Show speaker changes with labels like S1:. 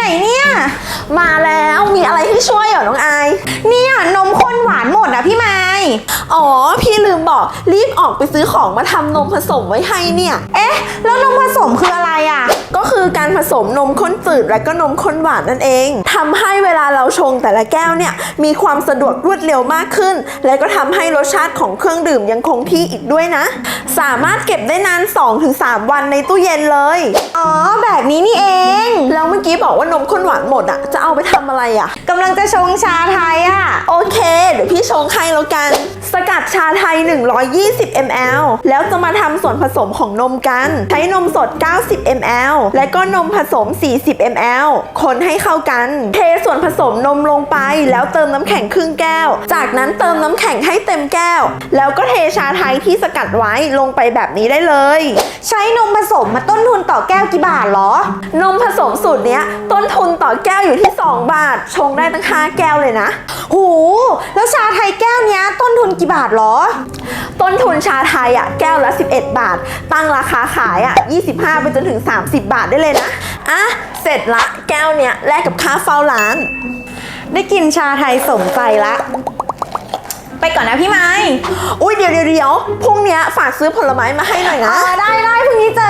S1: ไหนเนี่ย
S2: มาแล้วมีอะไรให้ช่วยเหรอน้องอาย
S1: เนี่ยนมข้นหวานหมดอะพี่ไม้
S2: อ๋อ พี่ลืมบอกรีบออกไปซื้อของมาทำนมผสมไว้ให้เนี่ย
S1: เอ๊ะ แล้วนมผสมคืออะไร
S2: คือการผสมนมข้นจืดและก็นมข้นหวานนั่นเองทำให้เวลาเราชงแต่ละแก้วเนี่ยมีความสะดวกรวดเร็วมากขึ้น และก็ทำให้รสชาติของเครื่องดื่มยังคงที่อีกด้วยนะ สามารถเก็บได้นาน 2-3 วันในตู้เย็นเลย
S1: อ๋อ แบบนี้นี่เอง
S2: แล้วเมื่อกี้บอกว่านมข้นหวานหมดอะจะเอาไปทำอะไรอะ
S1: กำลังจะชงชาไทยอะ
S2: โอเค เดี๋ยวพี่ชงให้แล้วกันสกัดชา ไทย 120 ml แล้วจะมาทำส่วนผสมของนมกัน ใช้นมสด 90 ml และก็นมผสม 40 ml คนให้เข้ากัน เทส่วนผสมนมลงไป แล้วเติมน้ำแข็งครึ่งแก้ว จากนั้นเติมน้ำแข็งให้เต็มแก้ว แล้วก็เทชาไทยที่สกัดไว้ลงไปแบบนี้ได้เลย
S1: ใช้นมผสมมาต้นทุนต่อแก้วกี่บาทเหรอ
S2: นมผสมสูตรเนี้ยต้นทุนต่อแก้วอยู่ที่ 2 บาท ชงได้ตั้ง 5 แก้วเลยนะ
S1: หูแล แก้วเนี้ยต้นทุนกี่บาทเหรอ
S2: ต้นทุนชาไทยอะแก้วละ 11 บาท ตั้งราคาขายอะ25 ไปจนถึง 30 บาทได้เลยนะ อะ เสร็จละแก้วเนี้ยแลกกับค่าเฝ้าร้าน
S1: ได้กินชาไทยสมใจละ ไปก่อนนะพี่ไม้
S2: อุ้ยเดี๋ยวเดี๋ยวเดี๋ยวพรุ่งเนี้ยฝากซื้อผลไม้มาให้หน่อย
S1: เอ
S2: นะ
S1: อได้ได้พรุ่งนี้เจอกันนะพี่ไม้